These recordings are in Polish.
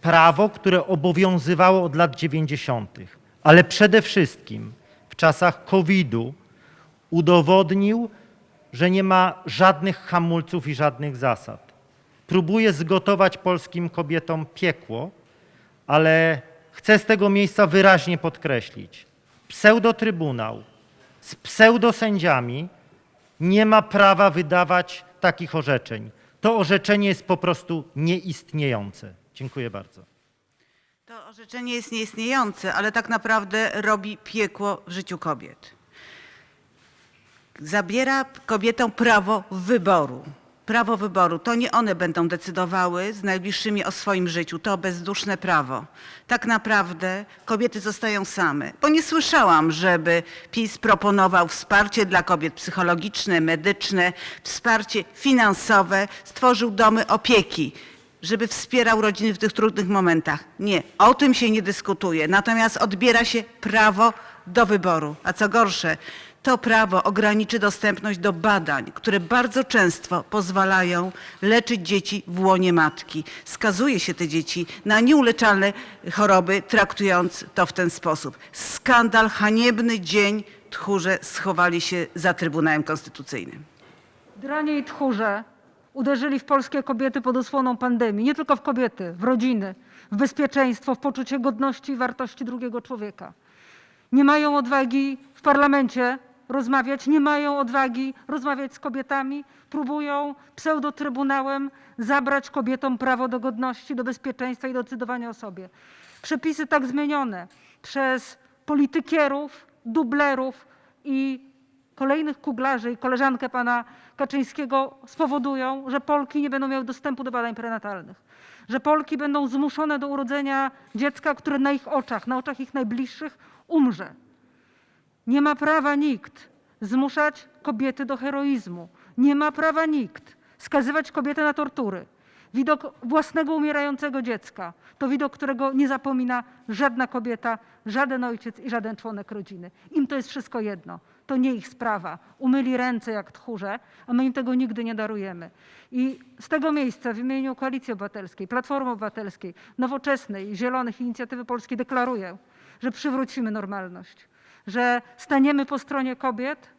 prawo, które obowiązywało od lat 90., ale przede wszystkim w czasach COVID-u udowodnił, że nie ma żadnych hamulców i żadnych zasad. Próbuje zgotować polskim kobietom piekło, ale chcę z tego miejsca wyraźnie podkreślić: pseudotrybunał z pseudosędziami nie ma prawa wydawać takich orzeczeń. To orzeczenie jest po prostu nieistniejące. Dziękuję bardzo. To orzeczenie jest nieistniejące, ale tak naprawdę robi piekło w życiu kobiet. Zabiera kobietom prawo wyboru. Prawo wyboru. To nie one będą decydowały z najbliższymi o swoim życiu. To bezduszne prawo. Tak naprawdę kobiety zostają same. Bo nie słyszałam, żeby PiS proponował wsparcie dla kobiet psychologiczne, medyczne, wsparcie finansowe, stworzył domy opieki żeby wspierał rodziny w tych trudnych momentach. Nie, o tym się nie dyskutuje. Natomiast odbiera się prawo do wyboru. A co gorsze, to prawo ograniczy dostępność do badań, które bardzo często pozwalają leczyć dzieci w łonie matki. Skazuje się te dzieci na nieuleczalne choroby, traktując to w ten sposób. Skandal, haniebny dzień tchórze schowali się za Trybunałem Konstytucyjnym. Dranie i tchórze uderzyli w polskie kobiety pod osłoną pandemii. Nie tylko w kobiety, w rodziny, w bezpieczeństwo, w poczucie godności i wartości drugiego człowieka. Nie mają odwagi w parlamencie rozmawiać, nie mają odwagi rozmawiać z kobietami, próbują pseudotrybunałem zabrać kobietom prawo do godności, do bezpieczeństwa i do decydowania o sobie. Przepisy tak zmienione przez politykierów, dublerów i kolejnych kuglarzy i koleżankę pana Kaczyńskiego spowodują, że Polki nie będą miały dostępu do badań prenatalnych, że Polki będą zmuszone do urodzenia dziecka, które na ich oczach, na oczach ich najbliższych umrze. Nie ma prawa nikt zmuszać kobiety do heroizmu. Nie ma prawa nikt skazywać kobiety na tortury. Widok własnego umierającego dziecka to widok, którego nie zapomina żadna kobieta, żaden ojciec i żaden członek rodziny. Im to jest wszystko jedno. To nie ich sprawa. Umyli ręce jak tchórze, a my im tego nigdy nie darujemy. I z tego miejsca w imieniu Koalicji Obywatelskiej, Platformy Obywatelskiej, Nowoczesnej, Zielonych i Inicjatywy Polskiej deklaruję, że przywrócimy normalność, że staniemy po stronie kobiet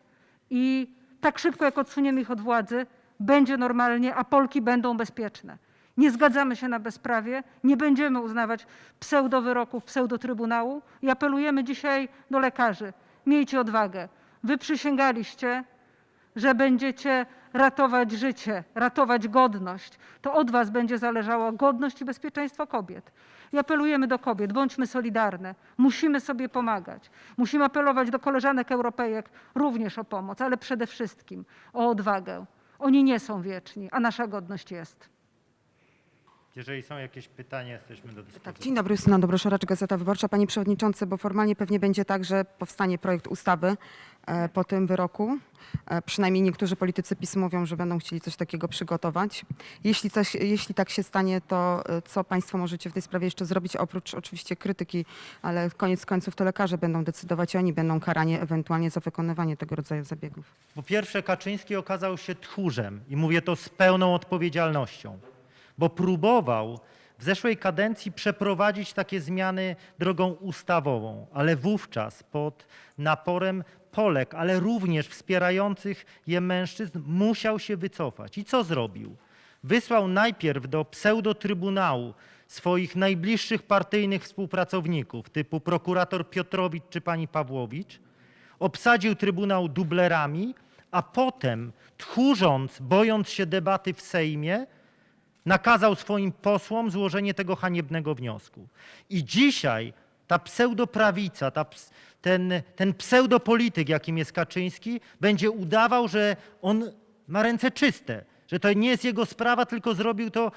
i tak szybko, jak odsuniemy ich od władzy, będzie normalnie, a Polki będą bezpieczne. Nie zgadzamy się na bezprawie, nie będziemy uznawać pseudowyroków, pseudotrybunału i apelujemy dzisiaj do lekarzy. Miejcie odwagę. Wy przysięgaliście, że będziecie ratować życie, ratować godność. To od was będzie zależała godność i bezpieczeństwo kobiet. I apelujemy do kobiet, bądźmy solidarne. Musimy sobie pomagać. Musimy apelować do koleżanek Europejek również o pomoc, ale przede wszystkim o odwagę. Oni nie są wieczni, a nasza godność jest. Jeżeli są jakieś pytania, jesteśmy do dyspozycji. Tak, dzień dobry, Justyna Dobroszoracz, Gazeta Wyborcza. Panie Przewodniczący, bo formalnie pewnie będzie tak, że powstanie projekt ustawy po tym wyroku. E, Przynajmniej niektórzy politycy PiS mówią, że będą chcieli coś takiego przygotować. Jeśli, coś, jeśli tak się stanie, to e, co Państwo możecie w tej sprawie jeszcze zrobić, oprócz oczywiście krytyki, ale koniec końców to lekarze będą decydować i oni będą karani ewentualnie za wykonywanie tego rodzaju zabiegów. Po pierwsze, Kaczyński okazał się tchórzem i mówię to z pełną odpowiedzialnością, bo próbował w zeszłej kadencji przeprowadzić takie zmiany drogą ustawową, ale wówczas pod naporem Polek, ale również wspierających je mężczyzn musiał się wycofać. I co zrobił? Wysłał najpierw do pseudotrybunału swoich najbliższych partyjnych współpracowników, typu prokurator Piotrowicz czy pani Pawłowicz, obsadził Trybunał dublerami, a potem, tchórząc, bojąc się debaty w Sejmie, nakazał swoim posłom złożenie tego haniebnego wniosku. I dzisiaj ta pseudoprawica, ta, ten, ten pseudopolityk, jakim jest Kaczyński, będzie udawał, że on ma ręce czyste, że to nie jest jego sprawa, tylko zrobił to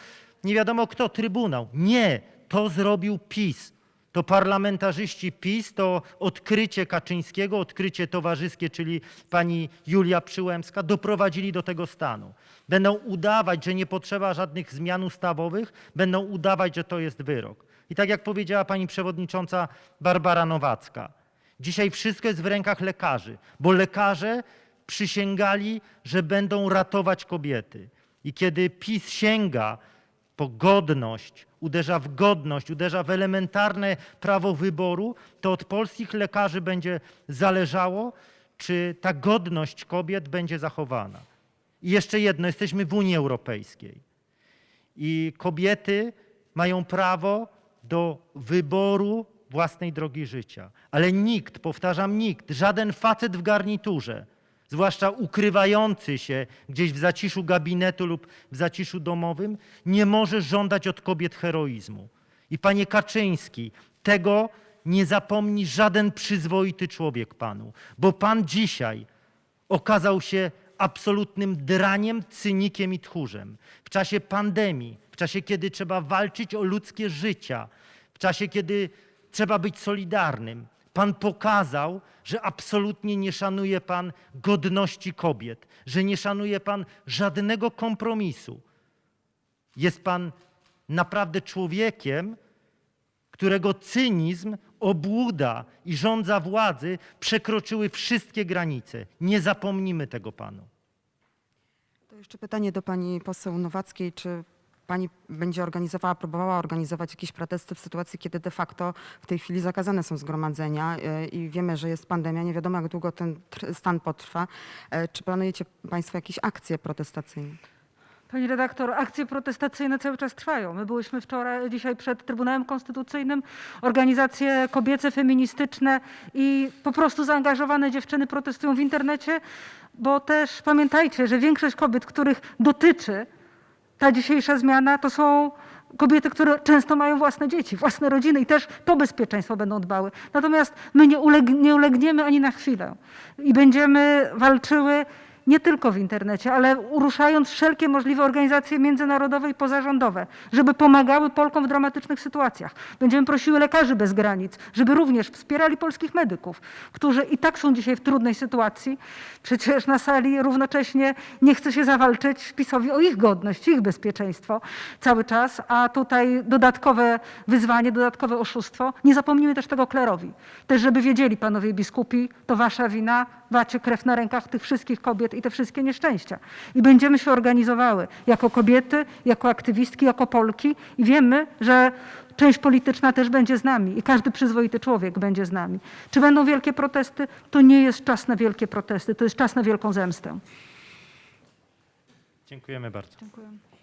nie wiadomo kto, Trybunał. Nie, to zrobił PiS. To parlamentarzyści PiS, to odkrycie Kaczyńskiego, odkrycie towarzyskie, czyli pani Julia Przyłębska, doprowadzili do tego stanu. Będą udawać, że nie potrzeba żadnych zmian ustawowych, będą udawać, że to jest wyrok. I tak jak powiedziała pani przewodnicząca Barbara Nowacka, dzisiaj wszystko jest w rękach lekarzy, bo lekarze przysięgali, że będą ratować kobiety. I kiedy PiS sięga po godność, uderza w godność, uderza w elementarne prawo wyboru, to od polskich lekarzy będzie zależało, czy ta godność kobiet będzie zachowana. I jeszcze jedno, jesteśmy w Unii Europejskiej i kobiety mają prawo do wyboru własnej drogi życia. Ale nikt, powtarzam, nikt, żaden facet w garniturze, zwłaszcza ukrywający się gdzieś w zaciszu gabinetu lub w zaciszu domowym, nie może żądać od kobiet heroizmu. I panie Kaczyński, tego nie zapomni żaden przyzwoity człowiek panu, bo pan dzisiaj okazał się absolutnym draniem, cynikiem i tchórzem. W czasie pandemii, w czasie kiedy trzeba walczyć o ludzkie życia, w czasie kiedy trzeba być solidarnym, Pan pokazał, że absolutnie nie szanuje Pan godności kobiet, że nie szanuje Pan żadnego kompromisu. Jest Pan naprawdę człowiekiem, którego cynizm, obłuda i rządza władzy przekroczyły wszystkie granice. Nie zapomnimy tego Panu. To jeszcze pytanie do pani poseł Nowackiej. Czy pani będzie organizowała, próbowała organizować jakieś protesty w sytuacji, kiedy de facto w tej chwili zakazane są zgromadzenia e, i wiemy, że jest pandemia, nie wiadomo jak długo ten stan potrwa. E, Czy planujecie państwo jakieś akcje protestacyjne? Pani redaktor, akcje protestacyjne cały czas trwają. My byliśmy wczoraj, dzisiaj przed Trybunałem Konstytucyjnym, organizacje kobiece, feministyczne i po prostu zaangażowane dziewczyny protestują w internecie, bo też pamiętajcie, że większość kobiet, których dotyczy ta dzisiejsza zmiana, to są kobiety, które często mają własne dzieci, własne rodziny i też to bezpieczeństwo będą dbały. Natomiast my nie, uleg nie ulegniemy ani na chwilę i będziemy walczyły nie tylko w internecie, ale uruszając wszelkie możliwe organizacje międzynarodowe i pozarządowe, żeby pomagały Polkom w dramatycznych sytuacjach. Będziemy prosiły lekarzy bez granic, żeby również wspierali polskich medyków, którzy i tak są dzisiaj w trudnej sytuacji. Przecież na sali równocześnie nie chce się zawalczyć PiSowi o ich godność, ich bezpieczeństwo cały czas, a tutaj dodatkowe wyzwanie, dodatkowe oszustwo. Nie zapomnijmy też tego klerowi. Też żeby wiedzieli panowie biskupi, to wasza wina, macie krew na rękach tych wszystkich kobiet i te wszystkie nieszczęścia. I będziemy się organizowały jako kobiety, jako aktywistki, jako Polki i wiemy, że część polityczna też będzie z nami i każdy przyzwoity człowiek będzie z nami. Czy będą wielkie protesty? To nie jest czas na wielkie protesty, to jest czas na wielką zemstę. Dziękujemy bardzo. Dziękuję.